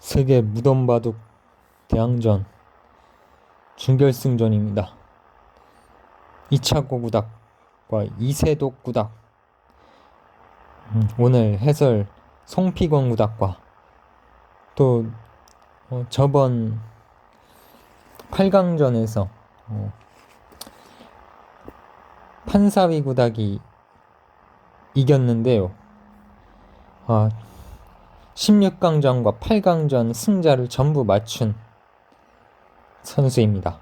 세계 무덤바둑 대항전 준결승전입니다. 2차 고구닥과 이세독 구닥 음, 오늘 해설 송피권 구닥과 또 어, 저번 8강전에서 어, 판사위 구닥이 이겼는데요. 아, 16강전과 8강전 승자를 전부 맞춘 선수입니다.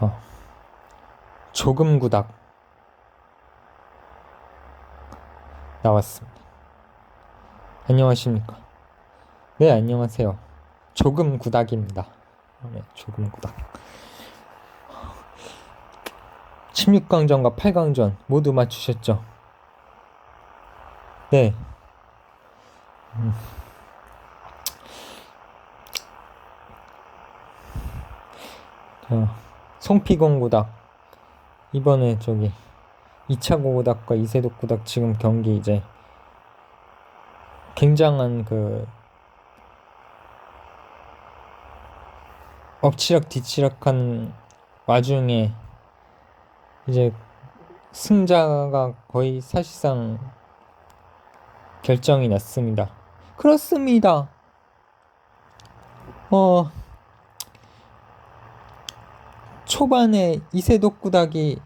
어, 조금 구닥 나왔습니다. 안녕하십니까? 네, 안녕하세요. 조금 구닥입니다. 네, 조금 구닥. 16강전과 8강전 모두 맞추셨죠? 네. 음. 자, 송피공 구닥 이번에 저기 2차 고구닥과 이세독 구닥 지금 경기 이제 굉장한 그 엎치락 뒤치락한 와중에 이제 승자가 거의 사실상 결정이 났습니다. 그렇습니다. 어, 초반에 이세독 구닥이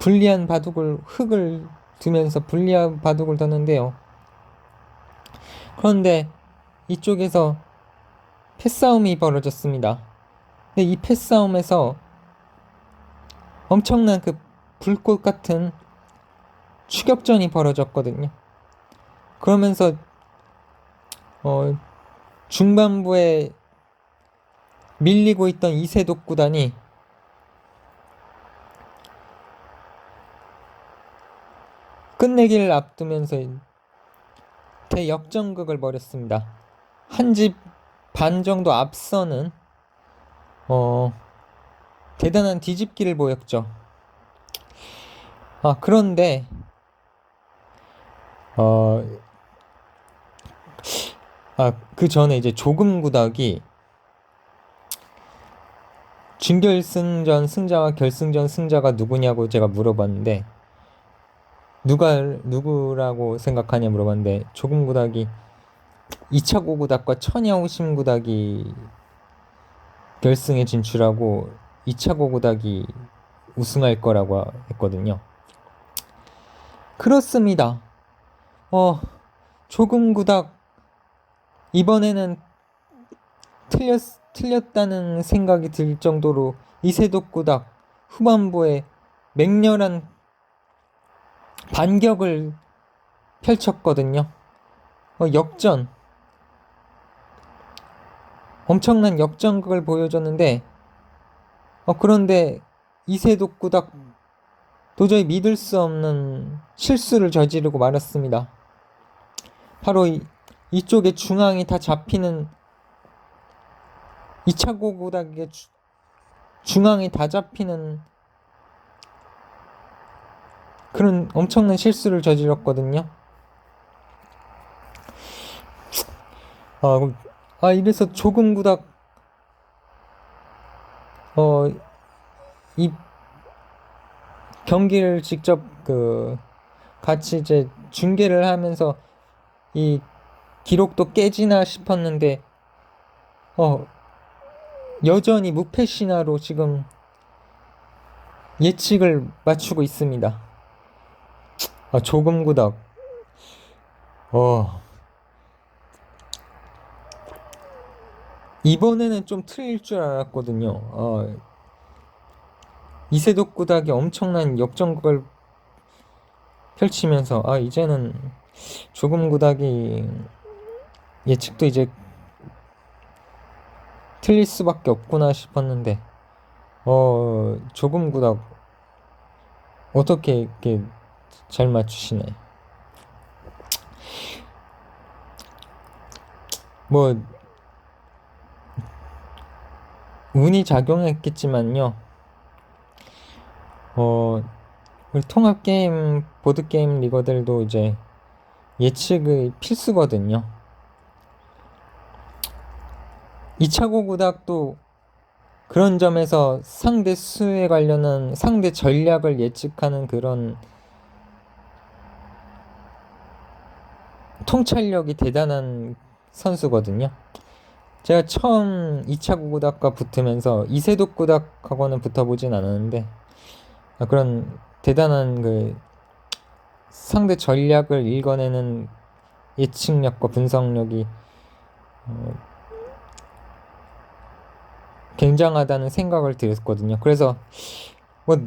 불리한 바둑을 흙을 두면서 불리한 바둑을 뒀는데요. 그런데 이쪽에서 패싸움이 벌어졌습니다. 근데 이 패싸움에서 엄청난 그 불꽃 같은 추격전이 벌어졌거든요. 그러면서 어, 중반부에 밀리고 있던 이세독 구단이 끝내기를 앞두면서 대역전극을 벌였습니다. 한 집 반 정도 앞서는 어, 대단한 뒤집기를 보였죠. 아, 그런데 어, 아, 그 전에 이제 조금 구닥이 준결승전 승자와 결승전 승자가 누구냐고 제가 물어봤는데 누가 누구라고 생각하냐 물어봤는데 조금 구닥이 2차 고구닥과 천여우심 구닥이 결승에 진출하고 2차 고구닥이 우승할 거라고 했거든요. 그렇습니다. 어, 조금 구닥 이번에는 틀렸, 틀렸다는 생각이 들 정도로 이세독 구닥 후반부에 맹렬한 반격을 펼쳤거든요. 어, 역전. 엄청난 역전극을 보여줬는데, 어, 그런데 이세독 구닥 도저히 믿을 수 없는 실수를 저지르고 말았습니다. 바로 이, 이쪽에 중앙이 다 잡히는 2차 고구닥의 주, 중앙이 다 잡히는 그런 엄청난 실수를 저질렀거든요. 아, 아 이래서 조금 구닥 어, 이 경기를 직접 그 같이 이제 중계를 하면서 이 기록도 깨지나 싶었는데 어 여전히 무패 신화로 지금 예측을 맞추고 있습니다. 아, 조금 구닥 어 이번에는 좀 틀릴 줄 알았거든요. 어, 이세독 구닥이 엄청난 역전극을 펼치면서 아 이제는 조금 구닥이 예측도 이제 틀릴 수밖에 없구나 싶었는데 어 조금 구닥 어떻게 이렇게 잘 맞추시네 뭐 운이 작용했겠지만요. 어 우리 통합 게임 보드 게임 리거들도 이제 예측이 필수거든요. 2차고 구닥도 그런 점에서 상대 수에 관련한 상대 전략을 예측하는 그런 통찰력이 대단한 선수거든요. 제가 처음 2차 고고닥과 붙으면서 이세독 고닥하고는 붙어보진 않았는데 아, 그런 대단한 그 상대 전략을 읽어내는 예측력과 분석력이 어, 굉장하다는 생각을 들었거든요. 그래서 뭐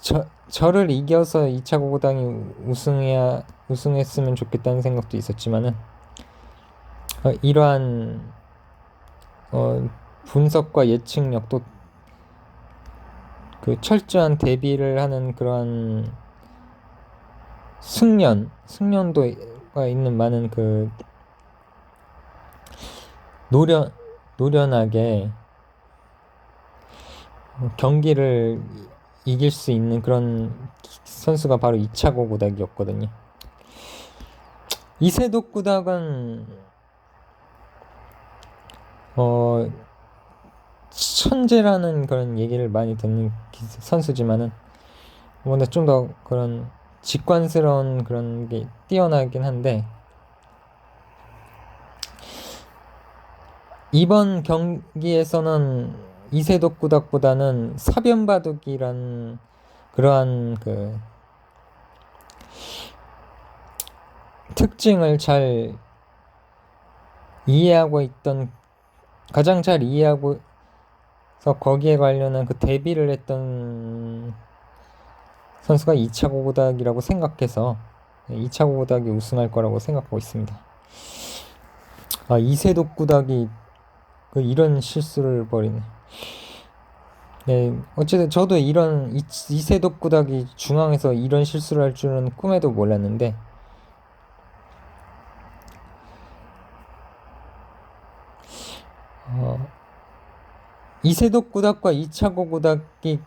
저, 저를 이겨서 2차 고고당이 우승해야 우승했으면 좋겠다는 생각도 있었지만은 어, 이러한 어, 분석과 예측력도 그 철저한 대비를 하는 그러한 승련 승련도가 있는 많은 그 노련 노련하게 경기를 이길 수 있는 그런 선수가 바로 이차고 구닥이었거든요. 이세독 구닥은 어 천재라는 그런 얘기를 많이 듣는 선수지만은 뭔가 좀 더 그런 직관스러운 그런 게 뛰어나긴 한데 이번 경기에서는 이세독 구닥보다는 사변바둑이란 그러한 그 특징을 잘 이해하고 있던 가장 잘 이해하고 서 거기에 관련한 그 대비를 했던 선수가 2차 고고닥이라고 생각해서 2차 고고닥이 우승할 거라고 생각하고 있습니다. 아, 이세독 구닥이 그 이런 실수를 벌이네. 네, 어쨌든 저도 이런 이, 이세 독 구닥이 중앙에서 이런 실수를 할 줄은 꿈에도 몰랐는데. 어, 이세독 구닥과 이차고 구닥이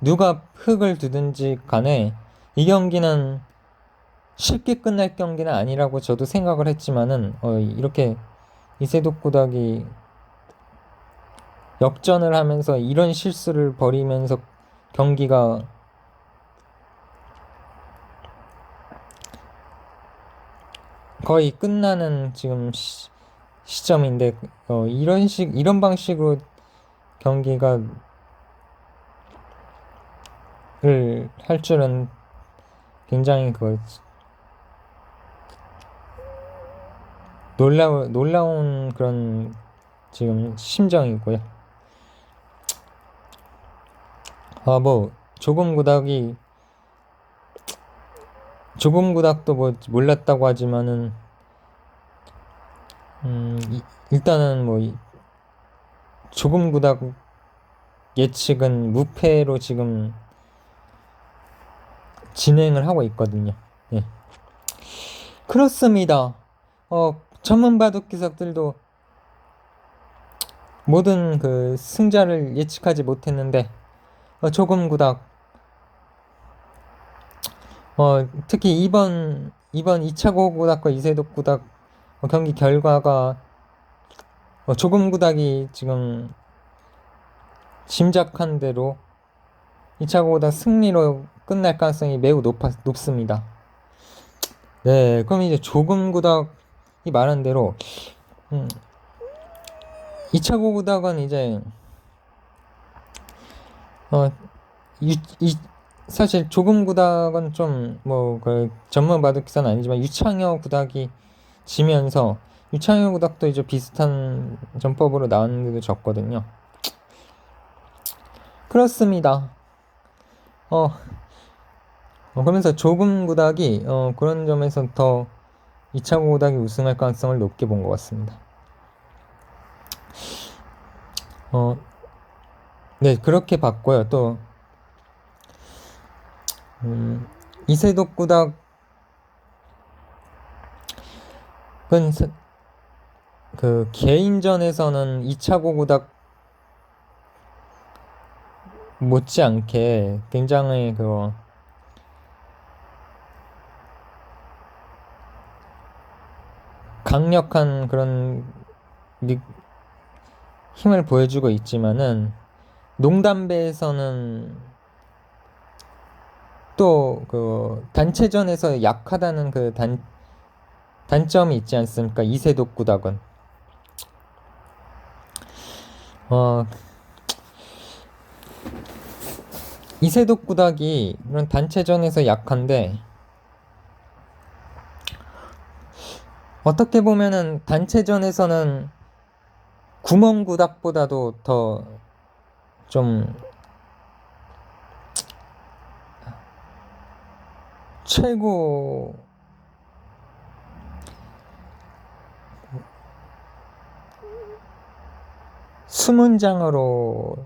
누가 흙을 두든지 간에 이 경기는 쉽게 끝날 경기는 아니라고 저도 생각을 했지만은 어, 이렇게 이세독 구닥이 역전을 하면서 이런 실수를 벌이면서 경기가 거의 끝나는 지금 시, 점인데 어, 이런 식 이런 방식으로 경기가 을 할 줄은 굉장히 그 놀라운 놀라운 그런 지금 심정이고요. 아, 뭐, 조금 구닥이, 조금 구닥도 뭐 몰랐다고 하지만은, 음, 이, 일단은 뭐, 이, 조금 구닥 예측은 무패로 지금 진행을 하고 있거든요. 예. 그렇습니다. 어, 전문 바둑 기석들도 모든 그 승자를 예측하지 못했는데, 어, 조금 구닥. 어, 특히 이번 이번 2차 고 구닥과 이세독 구닥 어, 경기 결과가 어, 조금 구닥이 지금 짐작한 대로 2차 고 구닥 승리로 끝날 가능성이 매우 높아, 높습니다. 네, 그럼 이제 조금 구닥이 말한 대로 음, 2차 고 구닥은 이제 어, 유, 이, 사실 조금 구닥은 좀 뭐 그 전문 바둑 기사는 아니지만 유창여 구닥이 지면서 유창여 구닥도 이제 비슷한 전법으로 나왔는데도 졌거든요. 그렇습니다. 어, 어 그러면서 조금 구닥이 어, 그런 점에서 더 2차 구닥이 우승할 가능성을 높게 본 것 같습니다. 어, 네, 그렇게 봤고요. 또, 음, 이세독 구닥은 그 개인전에서는 2차 고 구닥 못지않게 굉장히 그 강력한 그런 미- 힘을 보여주고 있지만은 농담배에서는 또 그 단체전에서 약하다는 그 단 단점이 있지 않습니까? 이세독 구닥은 어 이세독 구닥이 그런 단체전에서 약한데 어떻게 보면은 단체전에서는 구멍 구닥보다도 더 좀 최고 수문장으로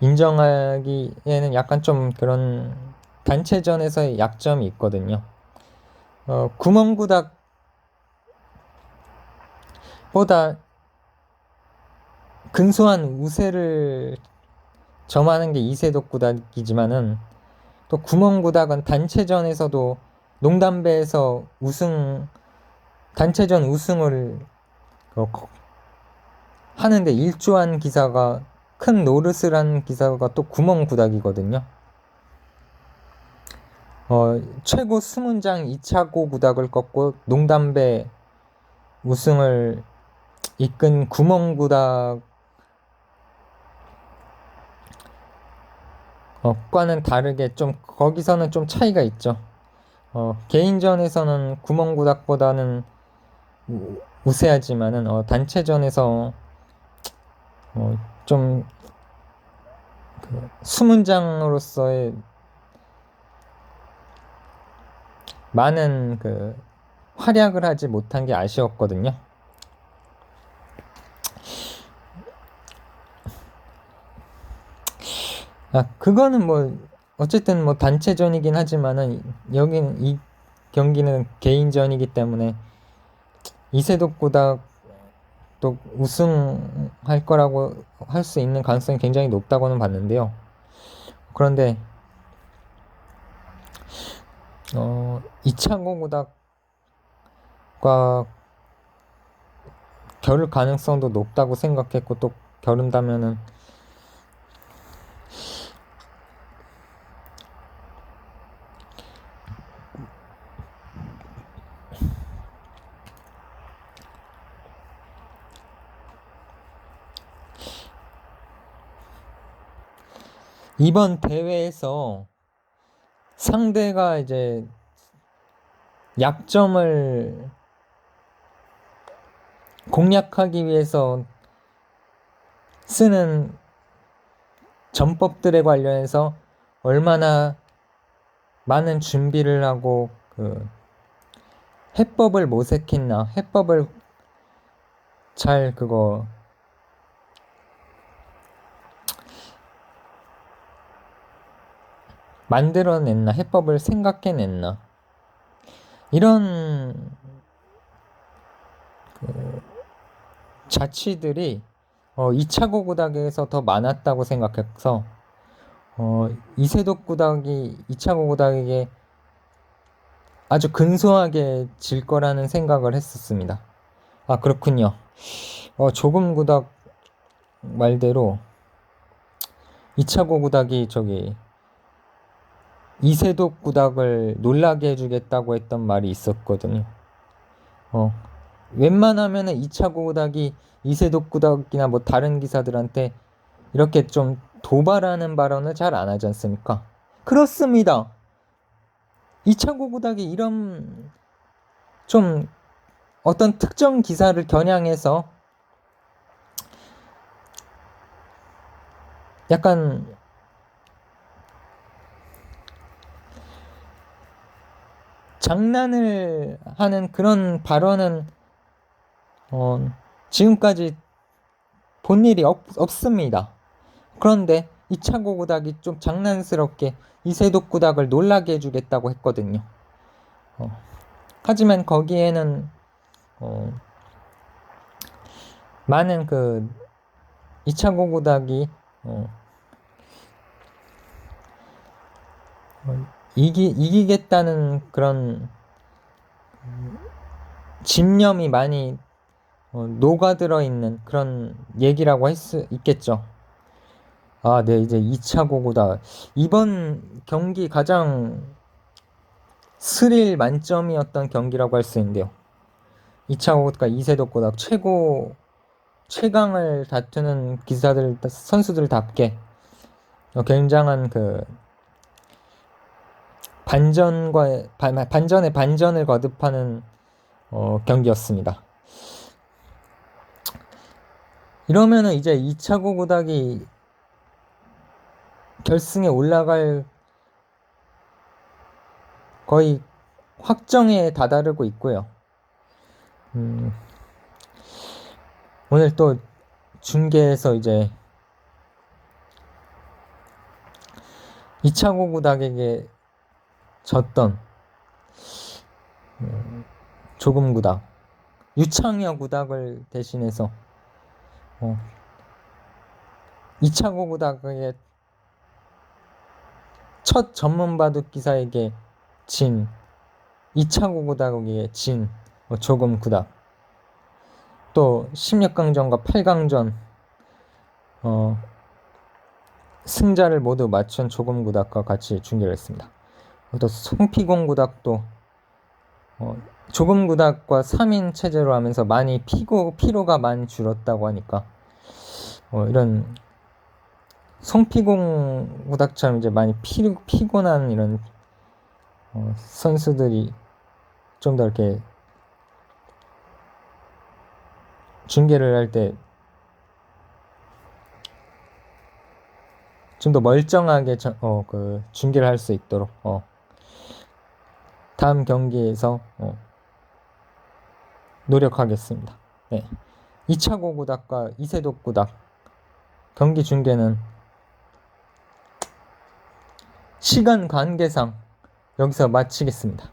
인정하기에는 약간 좀 그런 단체전에서의 약점이 있거든요. 어, 구멍구닥보다 근소한 우세를 점하는 게 이세독 구닥이지만은 또 구멍 구닥은 단체전에서도 농담배에서 우승 단체전 우승을 어, 거- 하는데 일조한 기사가 큰 노릇을 기사가 또 구멍 구닥이거든요. 어, 최고 수문장 2차고 구닥을 꺾고 농담배 우승을 이끈 구멍 구닥 과는 다르게 좀 거기서는 좀 차이가 있죠. 어, 개인전에서는 구멍구닥보다는 우- 우세하지만은 어, 단체전에서 어, 좀 그, 수문장으로서의 많은 그 활약을 하지 못한 게 아쉬웠거든요. 아, 그거는 뭐 어쨌든 뭐 단체전이긴 하지만은 여기는 이 경기는 개인전이기 때문에 이세독 구닥 또 우승할 거라고 할 수 있는 가능성이 굉장히 높다고는 봤는데요. 그런데 어, 이창호 구닥과 겨룰 가능성도 높다고 생각했고 또 겨룬다면은 이번 대회에서 상대가 이제 약점을 공략하기 위해서 쓰는 전법들에 관련해서 얼마나 많은 준비를 하고 그 해법을 모색했나 해법을 잘 그거 만들어냈나 해법을 생각해냈나 이런 그 자취들이 어, 2차 고구닥에서 더 많았다고 생각해서 어, 이세독 구닥이 2차 고구닥에게 아주 근소하게 질 거라는 생각을 했었습니다. 아 그렇군요. 어, 조금 구닥 말대로 2차 고구닥이 저기 이세독 구닥을 놀라게 해주겠다고 했던 말이 있었거든요. 어, 웬만하면은 2차 고닥이 이세독 구닥이나 뭐 다른 기사들한테 이렇게 좀 도발하는 발언을 잘 안 하지 않습니까? 그렇습니다. 2차 고 구닥이 이런 좀 어떤 특정 기사를 겨냥해서 약간 장난을 하는 그런 발언은 어, 지금까지 본 일이 없, 없습니다. 그런데 이창고 구닥이 좀 장난스럽게 이세독 구닥을 놀라게 해주겠다고 했거든요. 어, 하지만 거기에는 어, 많은 그 이창고 구닥이 어, 어, 이기, 이기겠다는 그런 집념이 많이 어, 녹아들어 있는 그런 얘기라고 할 수 있겠죠. 아, 네, 이제 2차 고구다. 이번 경기 가장 스릴 만점이었던 경기라고 할 수 있는데요. 2차 고구다 이세독 고다 최고 최강을 다투는 기사들 선수들답게 어, 굉장한 그 반전과 반, 반전에 반전을 거듭하는 어, 경기였습니다. 이러면은 이제 2차 고구닥이 결승에 올라갈 거의 확정에 다다르고 있고요. 음, 오늘 또 중계에서 이제 2차 고구닥에게 졌던 음, 조금 구닥 유창여 구닥을 대신해서 어, 2차 고구닥의 첫 전문 바둑 기사에게 진 2차 고구닥에게 진 어, 조금 구닥 또 16강전과 8강전 어, 승자를 모두 맞춘 조금 구닥과 같이 중계를 했습니다. 또 송피공 구닥도 어, 조금 구닥과 3인 체제로 하면서 많이 피고 피로가 많이 줄었다고 하니까 어, 이런 송피공 구닥처럼 이제 많이 피, 피곤한 이런 어, 선수들이 좀 더 이렇게 중계를 할 때 좀 더 멀쩡하게 저, 어, 그 중계를 할 수 있도록 어, 다음 경기에서 어, 노력하겠습니다. 네. 2차 고 구닥과 이세독 구닥 경기 중계는 시간 관계상 여기서 마치겠습니다.